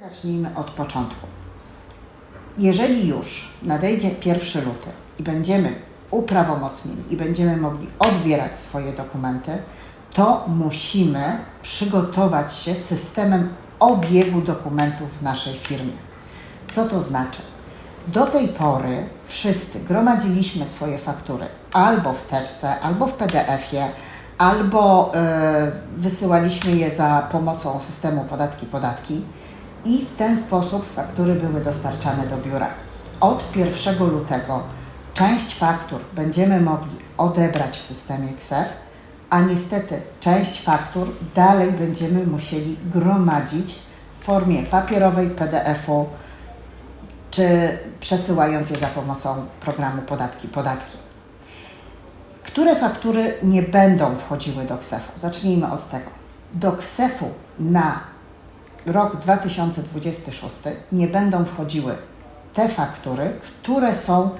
Zacznijmy od początku. Jeżeli już nadejdzie 1 luty i będziemy uprawomocnieni i będziemy mogli odbierać swoje dokumenty, to musimy przygotować się systemem obiegu dokumentów w naszej firmie. Co to znaczy? Do tej pory wszyscy gromadziliśmy swoje faktury albo w teczce, albo w PDF-ie, albo e, wysyłaliśmy je za pomocą systemu podatki podatki i w ten sposób faktury były dostarczane do biura. Od 1 lutego część faktur będziemy mogli odebrać w systemie KSEF, a niestety część faktur dalej będziemy musieli gromadzić w formie papierowej PDF-u, czy przesyłając je za pomocą programu Podatki Podatki. Które faktury nie będą wchodziły do KSEF-u? Zacznijmy od tego. Do KSEF-u na rok 2026 nie będą wchodziły te faktury, które są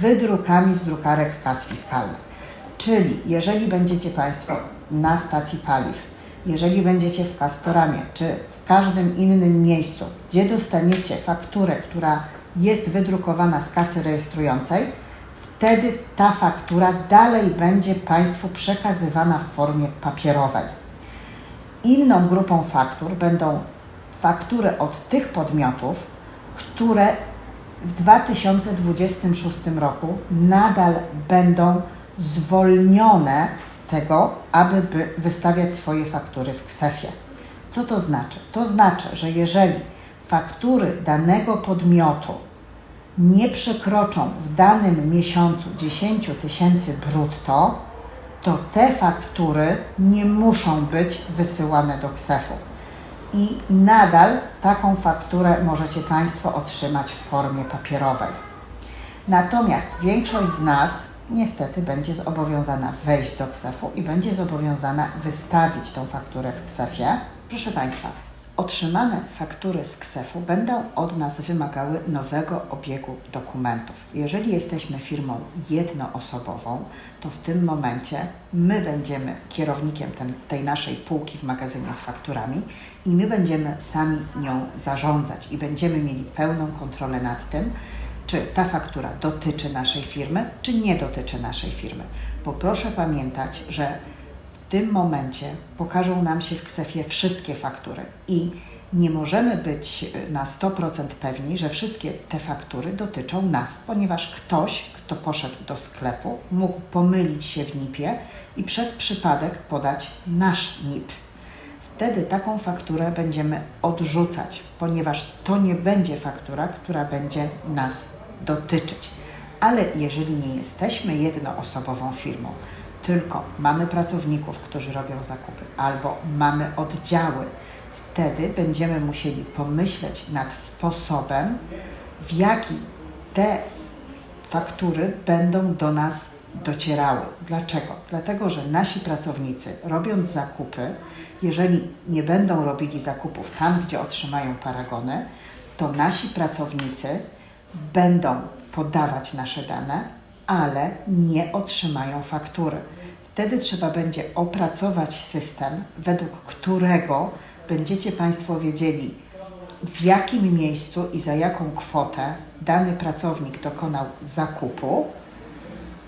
wydrukami z drukarek kas fiskalnych. Czyli jeżeli będziecie Państwo na stacji paliw, jeżeli będziecie w Castoramie, czy w każdym innym miejscu, gdzie dostaniecie fakturę, która jest wydrukowana z kasy rejestrującej, wtedy ta faktura dalej będzie Państwu przekazywana w formie papierowej. Inną grupą faktur będą faktury od tych podmiotów, które w 2026 roku nadal będą zwolnione z tego, aby by wystawiać swoje faktury w KSEF-ie. Co to znaczy? To znaczy, że jeżeli faktury danego podmiotu nie przekroczą w danym miesiącu 10 tysięcy brutto, to te faktury nie muszą być wysyłane do KSEF-u. I nadal taką fakturę możecie Państwo otrzymać w formie papierowej. Natomiast większość z nas niestety będzie zobowiązana wejść do KSEF-u i będzie zobowiązana wystawić tą fakturę w KSEF-ie. Proszę Państwa, otrzymane faktury z KSEF-u będą od nas wymagały nowego obiegu dokumentów. Jeżeli jesteśmy firmą jednoosobową, to w tym momencie my będziemy kierownikiem ten, tej naszej półki w magazynie z fakturami i my będziemy sami nią zarządzać i będziemy mieli pełną kontrolę nad tym, czy ta faktura dotyczy naszej firmy, czy nie dotyczy naszej firmy. Bo proszę pamiętać, że tym momencie pokażą nam się w KSEF-ie wszystkie faktury i nie możemy być na 100% pewni, że wszystkie te faktury dotyczą nas, ponieważ ktoś, kto poszedł do sklepu, mógł pomylić się w NIP-ie i przez przypadek podać nasz NIP. Wtedy taką fakturę będziemy odrzucać, ponieważ to nie będzie faktura, która będzie nas dotyczyć. Ale jeżeli nie jesteśmy jednoosobową firmą, tylko mamy pracowników, którzy robią zakupy, albo mamy oddziały, wtedy będziemy musieli pomyśleć nad sposobem, w jaki te faktury będą do nas docierały. Dlaczego? Dlatego, że nasi pracownicy, robiąc zakupy, jeżeli nie będą robili zakupów tam, gdzie otrzymają paragony, to nasi pracownicy będą podawać nasze dane, ale nie otrzymają faktury. Wtedy trzeba będzie opracować system, według którego będziecie Państwo wiedzieli, w jakim miejscu i za jaką kwotę dany pracownik dokonał zakupu,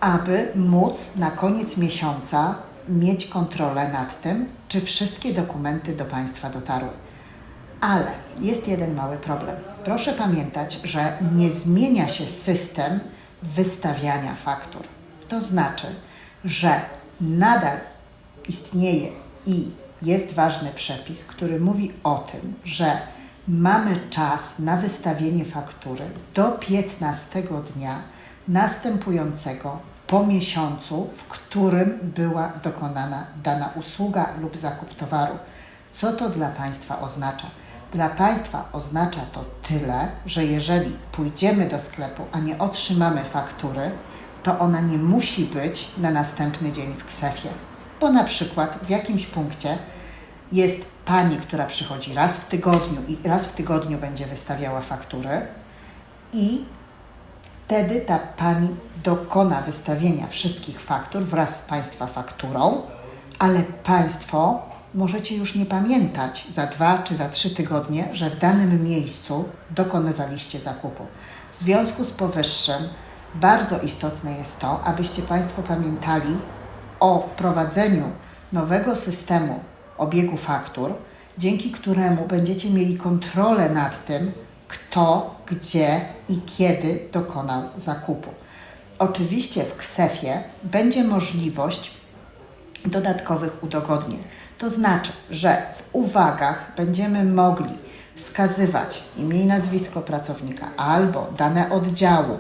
aby móc na koniec miesiąca mieć kontrolę nad tym, czy wszystkie dokumenty do Państwa dotarły. Ale jest jeden mały problem. Proszę pamiętać, że nie zmienia się system wystawiania faktur. To znaczy, że nadal istnieje i jest ważny przepis, który mówi o tym, że mamy czas na wystawienie faktury do 15 dnia następującego po miesiącu, w którym była dokonana dana usługa lub zakup towaru. Co to dla Państwa oznacza? Dla Państwa oznacza to tyle, że jeżeli pójdziemy do sklepu, a nie otrzymamy faktury, to ona nie musi być na następny dzień w KSEF-ie. Bo na przykład w jakimś punkcie jest pani, która przychodzi raz w tygodniu i raz w tygodniu będzie wystawiała faktury i wtedy ta pani dokona wystawienia wszystkich faktur wraz z Państwa fakturą, ale Państwo możecie już nie pamiętać za dwa czy za trzy tygodnie, że w danym miejscu dokonywaliście zakupu. W związku z powyższym bardzo istotne jest to, abyście Państwo pamiętali o wprowadzeniu nowego systemu obiegu faktur, dzięki któremu będziecie mieli kontrolę nad tym, kto, gdzie i kiedy dokonał zakupu. Oczywiście w KSEF-ie będzie możliwość dodatkowych udogodnień. To znaczy, że w uwagach będziemy mogli wskazywać imię i nazwisko pracownika, albo dane oddziału,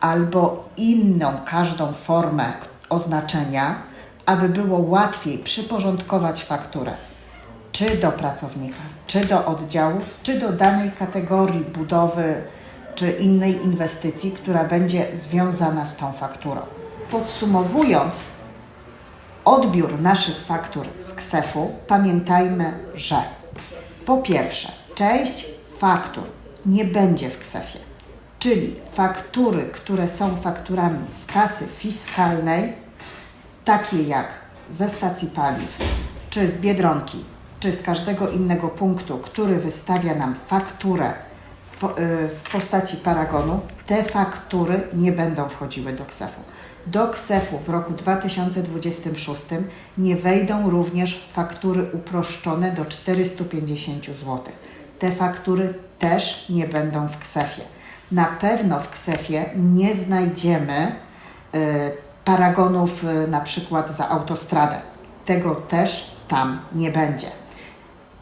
albo inną każdą formę oznaczenia, aby było łatwiej przyporządkować fakturę czy do pracownika, czy do oddziału, czy do danej kategorii budowy, czy innej inwestycji, która będzie związana z tą fakturą. Podsumowując, odbiór naszych faktur z KSEF-u, pamiętajmy, że po pierwsze, część faktur nie będzie w KSEF-ie, czyli faktury, które są fakturami z kasy fiskalnej, takie jak ze stacji paliw, czy z Biedronki, czy z każdego innego punktu, który wystawia nam fakturę w, y, w postaci paragonu, te faktury nie będą wchodziły do KSEF-u. Do KSEF-u w roku 2026 nie wejdą również faktury uproszczone do 450 zł. Te faktury też nie będą w KSEF-ie. Na pewno w KSEF-ie nie znajdziemy y, paragonów y, na przykład za autostradę. Tego też tam nie będzie.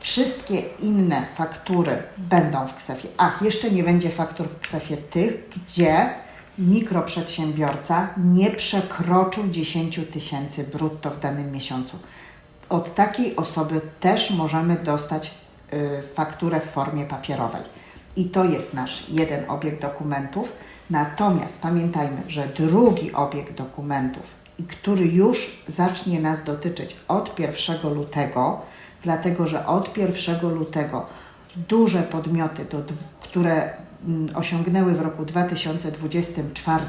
Wszystkie inne faktury będą w KSEF-ie. Ach, jeszcze nie będzie faktur w KSEF-ie tych, gdzie mikroprzedsiębiorca nie przekroczył 10 tysięcy brutto w danym miesiącu. Od takiej osoby też możemy dostać y, fakturę w formie papierowej. I to jest nasz jeden obieg dokumentów. Natomiast pamiętajmy, że drugi obieg dokumentów, który już zacznie nas dotyczyć od 1 lutego, dlatego że od 1 lutego duże podmioty, które mm, osiągnęły w roku 2024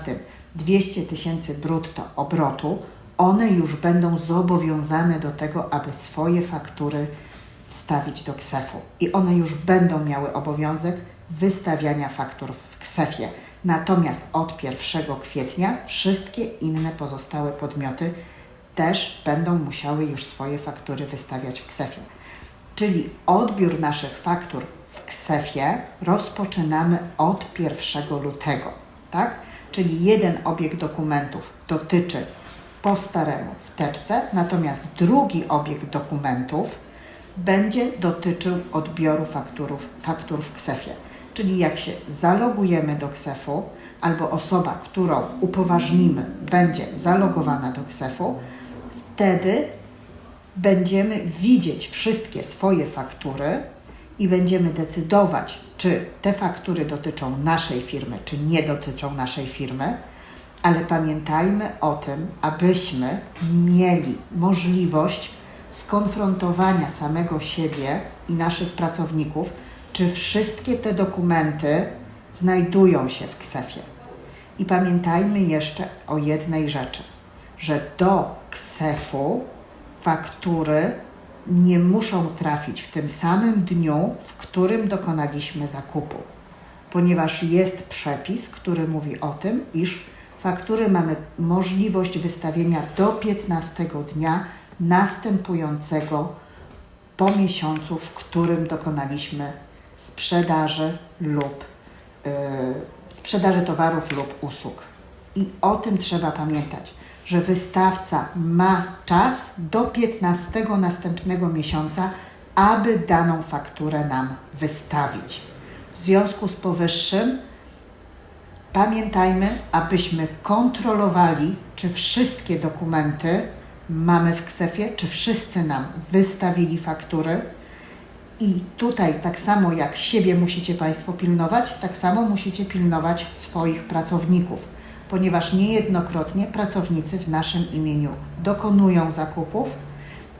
200 tysięcy brutto obrotu, one już będą zobowiązane do tego, aby swoje faktury wstawić do KSEF-u i one już będą miały obowiązek wystawiania faktur w KSEF-ie. Natomiast od 1 kwietnia wszystkie inne pozostałe podmioty też będą musiały już swoje faktury wystawiać w KSEF-ie. Czyli odbiór naszych faktur w KSEF-ie rozpoczynamy od 1 lutego, tak? Czyli jeden obieg dokumentów dotyczy po staremu w teczce, natomiast drugi obieg dokumentów będzie dotyczył odbioru fakturów, faktur w KSEF-ie. Czyli jak się zalogujemy do KSEF-u, albo osoba, którą upoważnimy, będzie zalogowana do KSEF-u, wtedy będziemy widzieć wszystkie swoje faktury i będziemy decydować, czy te faktury dotyczą naszej firmy, czy nie dotyczą naszej firmy. Ale pamiętajmy o tym, abyśmy mieli możliwość skonfrontowania samego siebie i naszych pracowników, czy wszystkie te dokumenty znajdują się w KSEF-ie. I pamiętajmy jeszcze o jednej rzeczy, że do KSEF-u faktury nie muszą trafić w tym samym dniu, w którym dokonaliśmy zakupu, ponieważ jest przepis, który mówi o tym, iż faktury mamy możliwość wystawienia do 15 dnia następującego po miesiącu, w którym dokonaliśmy sprzedaży lub yy, sprzedaży towarów lub usług. I o tym trzeba pamiętać, że wystawca ma czas do 15 następnego miesiąca, aby daną fakturę nam wystawić. W związku z powyższym pamiętajmy, abyśmy kontrolowali, czy wszystkie dokumenty mamy w KSEF-ie, czy wszyscy nam wystawili faktury. I tutaj, tak samo jak siebie musicie Państwo pilnować, tak samo musicie pilnować swoich pracowników, ponieważ niejednokrotnie pracownicy w naszym imieniu dokonują zakupów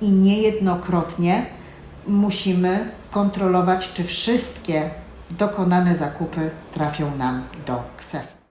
i niejednokrotnie musimy kontrolować, czy wszystkie dokonane zakupy trafią nam do KSEF.